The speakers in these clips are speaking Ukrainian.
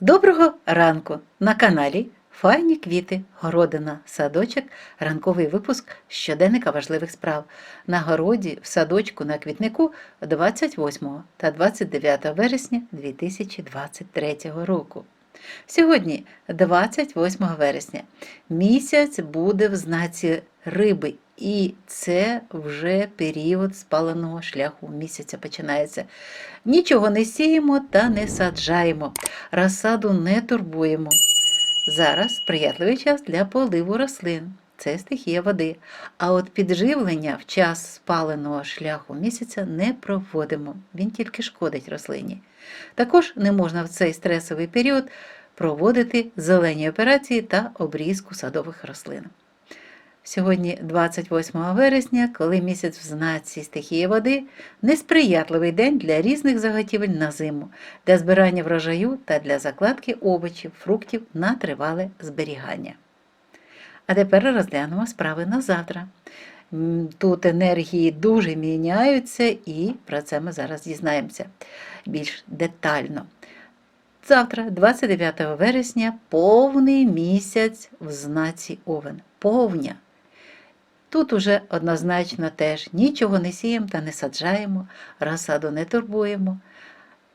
Доброго ранку на каналі Файні квіти, городина, садочок, ранковий випуск щоденника важливих справ. На городі, в садочку, на квітнику 28 та 29 вересня 2023 року. Сьогодні, 28 вересня, місяць буде в знаці риби, і це вже період спаленого шляху місяця починається. Нічого не сіємо та не саджаємо, розсаду не турбуємо. Зараз сприятливий час для поливу рослин. Це стихія води. А от підживлення в час спаленого шляху місяця не проводимо. Він тільки шкодить рослині. Також не можна в цей стресовий період проводити зелені операції та обрізку садових рослин. Сьогодні, 28 вересня, коли місяць в знаці стихії води, несприятливий день для різних заготівель на зиму, для збирання врожаю та для закладки овочів, фруктів на тривале зберігання. А тепер розглянемо справи на завтра. Тут енергії дуже міняються, і про це ми зараз дізнаємося більш детально. Завтра, 29 вересня, повний місяць в знаці Овен. Повня. Тут уже однозначно теж нічого не сіємо та не саджаємо, розсаду не турбуємо.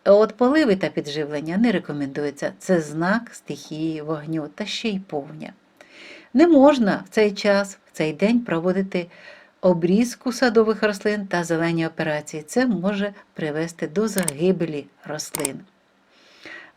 От поливи та підживлення не рекомендується. Це знак стихії вогню та ще й повня. Не можна в цей час, в цей день проводити обрізку садових рослин та зелені операції. Це може привести до загибелі рослин.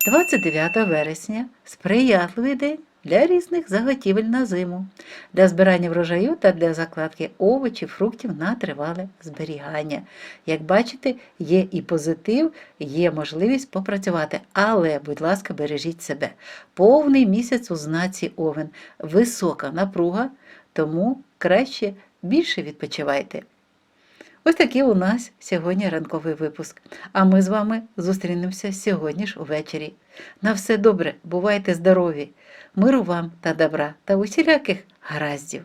29 вересня сприятливий день для різних заготівель на зиму, для збирання врожаю та для закладки овочів, фруктів на тривале зберігання. Як бачите, є і позитив, є можливість попрацювати, але, будь ласка, бережіть себе. Повний місяць у знаці Овен, висока напруга, тому краще більше відпочивайте. Ось такий у нас сьогодні ранковий випуск. А ми з вами зустрінемося сьогодні ж увечері. На все добре, бувайте здорові, миру вам та добра та усіляких гараздів.